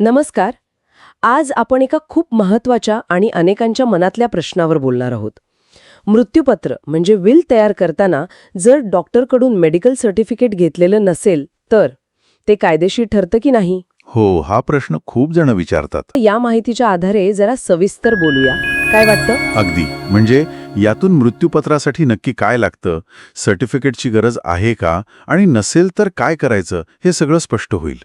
नमस्कार. आज आपण एका खूप महत्त्वाच्या आणि अनेकांच्या मनातल्या प्रश्नावर बोलणार आहोत. मृत्यूपत्र म्हणजे विल तयार करताना जर डॉक्टरकडून मेडिकल सर्टिफिकेट घेतलेलं नसेल तर ते कायदेशीर ठरतं की नाही? हो हा प्रश्न खूप जण विचारतात. या माहितीच्या आधारे जरा सविस्तर बोलूया. काय वाटतं? अगदी. म्हणजे यातून मृत्यूपत्रासाठी नक्की काय लागतं? सर्टिफिकेटची गरज आहे का? आणि नसेल तर काय करायचं? हे सगळं स्पष्ट होईल.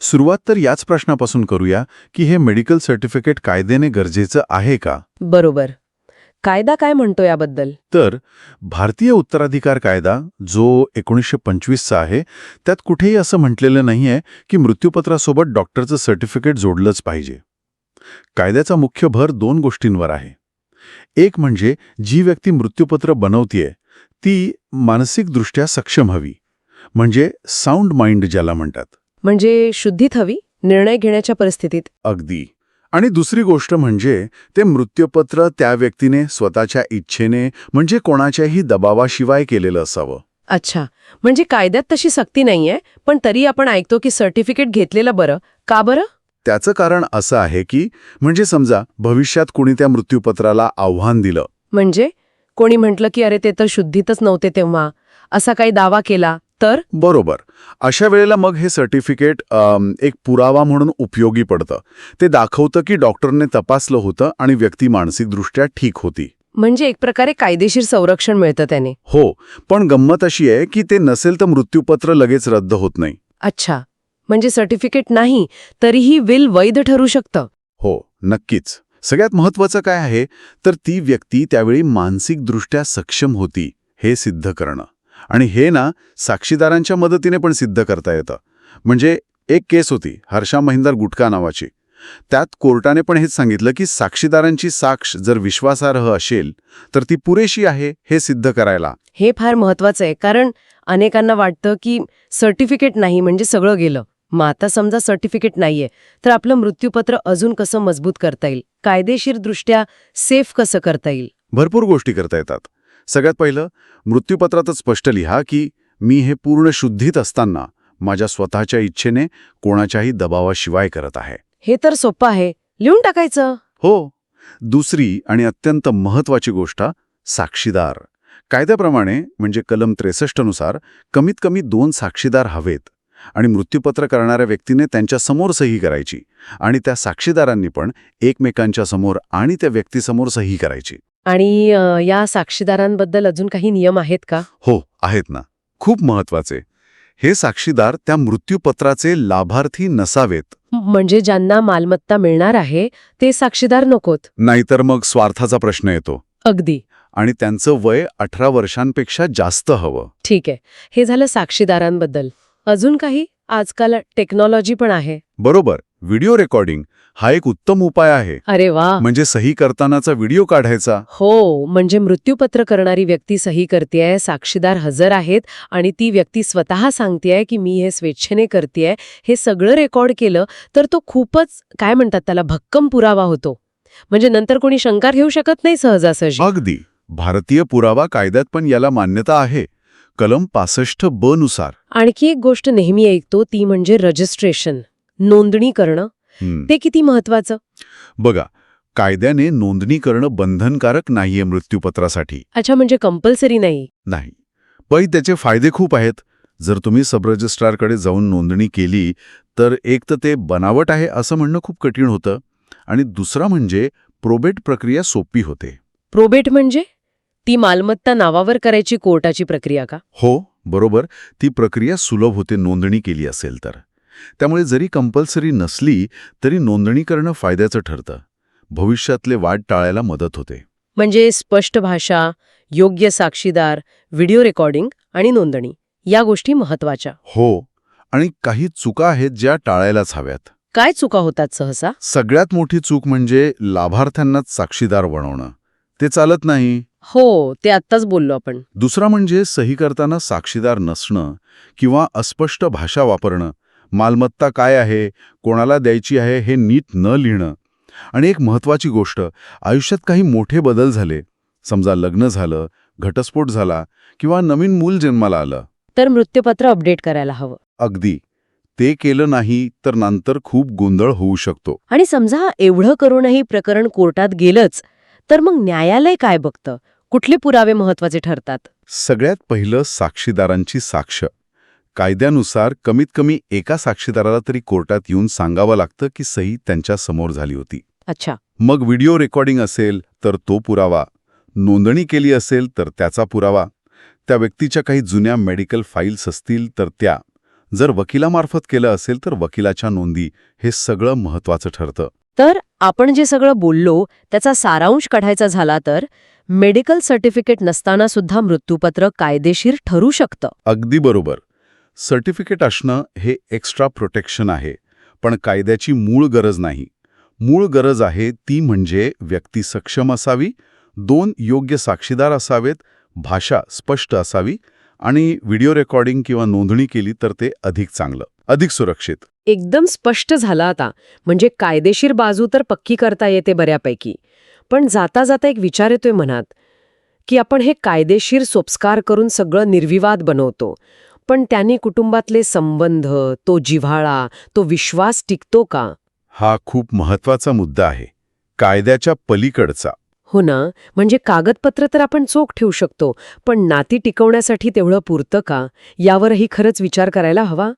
सुरुवात तर याच प्रश्नापासून करूया की हे मेडिकल सर्टिफिकेट कायद्याने गरजेचं आहे का? बरोबर. कायदा काय म्हणतो याबद्दल? तर भारतीय उत्तराधिकार कायदा जो एकोणीसशे पंचवीसचा आहे त्यात कुठेही असं म्हटलेलं नाहीये की मृत्यूपत्रासोबत डॉक्टरचं सर्टिफिकेट जोडलंच पाहिजे. कायद्याचा मुख्य भर दोन गोष्टींवर आहे. एक म्हणजे जी व्यक्ती मृत्यूपत्र बनवतीये ती मानसिकदृष्ट्या सक्षम हवी. म्हणजे साऊंड माइंड ज्याला म्हणतात. म्हणजे शुद्धीत हवी निर्णय घेण्याच्या परिस्थितीत. अगदी. आणि दुसरी गोष्ट म्हणजे ते मृत्यूपत्र त्या व्यक्तीने स्वतःच्या इच्छेने म्हणजे कोणाच्याही दबावाशिवाय केलेलं असावं. अच्छा. म्हणजे कायद्यात तशी सक्ती नाहीये पण तरी आपण ऐकतो की सर्टिफिकेट घेतलेलं बरं. का बरं? त्याचं कारण असं आहे की म्हणजे समजा भविष्यात कुणी त्या मृत्यूपत्राला आव्हान दिलं. म्हणजे? कोणी म्हटलं की अरे ते तर शुद्धीतच नव्हते तेव्हा. असा काही दावा केला. तर? बरोबर. अशा वेळेला मग हे सर्टिफिकेट एक पुरावा म्हणून उपयोगी पडतं. ते दाखवतं की डॉक्टरने तपासलं होतं आणि व्यक्ती मानसिकदृष्ट्या ठीक होती. म्हणजे एक प्रकारे कायदेशीर संरक्षण मिळतं त्याने. हो पण गंमत अशी आहे की ते नसेल तर मृत्यूपत्र लगेच रद्द होत नाही. अच्छा. म्हणजे सर्टिफिकेट नाही तरीही विल वैध ठरू शकतं. हो नक्कीच. सगळ्यात महत्वाचं काय आहे? तर ती व्यक्ती त्यावेळी मानसिकदृष्ट्या सक्षम होती हे सिद्ध करणं. आणि हे ना साक्षीदारांच्या मदतीने पण सिद्ध करता येतं. म्हणजे एक केस होती हर्षा महिंदर गुटका नावाची. त्यात कोर्टाने पण हेच सांगितलं की साक्षीदारांची साक्ष जर विश्वासार्ह असेल तर ती पुरेशी आहे हे सिद्ध करायला. हे फार महत्वाचं आहे कारण अनेकांना वाटतं की सर्टिफिकेट नाही म्हणजे सगळं गेलं. मग आता समजा सर्टिफिकेट नाहीये तर आपलं मृत्यूपत्र अजून कसं मजबूत करता येईल? कायदेशीरदृष्ट्या सेफ कसं करता येईल? भरपूर गोष्टी करता येतात. सगळ्यात पहिलं मृत्यूपत्रातच स्पष्ट लिहा की मी हे पूर्ण शुद्धीत असताना माझ्या स्वतःच्या इच्छेने कोणाच्याही दबावाशिवाय करत आहे. हे तर सोपं आहे. लिहून टाकायचं. हो. दुसरी आणि अत्यंत महत्वाची गोष्ट साक्षीदार. कायद्याप्रमाणे म्हणजे कलम त्रेसष्टनुसार कमीत कमी दोन साक्षीदार हवेत आणि मृत्यूपत्र करणाऱ्या व्यक्तीने त्यांच्यासमोर सही करायची आणि त्या साक्षीदारांनी पण एकमेकांच्या समोर आणि त्या व्यक्तीसमोर सही करायची. आणि अ, या साक्षीदारांबद्दल अजून काही नियम आहेत का? हो आहेत ना. खूप महत्त्वाचे हे साक्षीदार त्या मृत्यूपत्राचे लाभार्थी नसावेत. म्हणजे ज्यांना मालमत्ता मिळणार आहे ते साक्षीदार नकोत? नाहीतर मग स्वार्थाचा प्रश्न येतो. अगदी. आणि त्यांचं वय अठरा वर्षांपेक्षा जास्त हवं. ठीक आहे. हे झालं साक्षीदारांबद्दल. अजून काही? आजकाल टेक्नॉलॉजी पण आहे. बरोबर. व्हिडिओ रेकॉर्डिंग हा एक उत्तम उपाय आहे. अरे वा. म्हणजे सही करतानाचा व्हिडिओ काढायचा. हो म्हणजे मृत्यूपत्र करणारी व्यक्ती सही करतेय साक्षीदार हजर आहेत आणि ती व्यक्ती स्वतः सांगतेय की मी हे स्वेच्छेने करतेय हे सगळं रेकॉर्ड केलं तर तो खूपच काय म्हणतात त्याला भक्कम पुरावा होतो. म्हणजे नंतर कोणी शंका घेऊ शकत नाही सहजासहजी. अगदी. भारतीय पुरावा कायद्यात पण याला मान्यता आहे. कलम पासष्ट ब नुसार. आणखी एक गोष्ट नेहमी ऐकतो ती म्हणजे रजिस्ट्रेशन नोंदणी करणं. ते किती महत्वाचं? बघा कायद्याने नोंदणी करणं बंधनकारक नाहीये मृत्यूपत्रासाठी. अच्छा म्हणजे कंपल्सरी नाही. नाही. पण त्याचे फायदे खूप आहेत. जर तुम्ही सबरजिस्ट्रारकडे जाऊन नोंदणी केली तर एक तर ते बनावट आहे असं म्हणणं खूप कठीण होतं. आणि दुसरा म्हणजे प्रोबेट प्रक्रिया सोपी होते. प्रोबेट म्हणजे? ती मालमत्ता नावावर करायची कोर्टाची प्रक्रिया का? हो बरोबर. ती प्रक्रिया सुलभ होते नोंदणी केली असेल तर. त्यामुळे जरी कंपल्सरी नसली तरी नोंदणी करणं फायद्याचं ठरतं. भविष्यातले वाद टाळायला मदत होते. म्हणजे स्पष्ट भाषा योग्य साक्षीदार व्हिडिओ रेकॉर्डिंग आणि नोंदणी या गोष्टी महत्त्वाच्या हो आणि काही चुका आहेत ज्या टाळायलाच हव्यात. काय चुका होतात सहसा? सगळ्यात मोठी चूक म्हणजे लाभार्थ्यांनाच साक्षीदार बनवणं. ते चालत नाही. हो ते आत्ताच बोललो आपण. दुसरा म्हणजे सही करताना साक्षीदार नसणं किंवा अस्पष्ट भाषा वापरणं. मालमत्ता काय आहे कोणाला द्यायची आहे हे नीट न लिहिणं. आणि एक महत्वाची गोष्ट आयुष्यात काही मोठे बदल झाले. समजा लग्न झालं घटस्फोट झाला किंवा नवीन मूल जन्माला आलं. तर मृत्यूपत्र अपडेट करायला हवं. अगदी. ते केलं नाही तर नंतर खूप गोंधळ होऊ शकतो. आणि समजा एवढं करूनही प्रकरण कोर्टात गेलंच तर मग न्यायालय काय बघतं? कुठले पुरावे महत्त्वाचे ठरतात? सगळ्यात पहिलं साक्षीदारांची साक्ष. कायद्यानुसार कमीत कमी एका साक्षीदाराला तरी कोर्टात येऊन सांगावं लागतं की सही त्यांच्यासमोर झाली होती. अच्छा. मग व्हिडिओ रेकॉर्डिंग असेल तर तो पुरावा. नोंदणी केली असेल तर त्याचा पुरावा. त्या व्यक्तीच्या काही जुन्या मेडिकल फाईल्स असतील तर त्या. जर वकिलामार्फत केलं असेल तर वकिलाच्या नोंदी. हे सगळं महत्वाचं ठरतं. तर आपण जे सगळं बोललो त्याचा सारांश काढायचा झाला तर मेडिकल सर्टिफिकेट नसताना सुद्धा मृत्यूपत्र कायदेशीर ठरू शकतं. अगदी बरोबर. सर्टिफिकेट असणं हे एक्स्ट्रा प्रोटेक्शन आहे पण कायद्याची मूळ गरज नाही. मूळ गरज आहे ती म्हणजे व्यक्ती सक्षम असावी दोन योग्य साक्षीदार असावेत भाषा स्पष्ट असावी आणि व्हिडिओ रेकॉर्डिंग किंवा नोंदणी केली तर ते अधिक चांगलं. अधिक सुरक्षित. एकदम स्पष्ट झालं आता. म्हणजे कायदेशीर बाजू तर पक्की करता येते बऱ्यापैकी. पण जाता जाता एक विचार येतोय मनात की आपण हे कायदेशीर सोपस्कार करून सगळं निर्विवाद बनवतो. पण त्यांनी कुटुंबातले संबंध तो जिव्हाळा तो विश्वास टिकतो का? हा खूप महत्त्वाचा मुद्दा आहे. कायद्याच्या पलीकडचा. हो ना? म्हणजे कागदपत्र तर आपण चोख ठेवू शकतो पण नाती टिकवण्यासाठी तेवढं पुरतं का? यावरही खरंच विचार करायला हवा?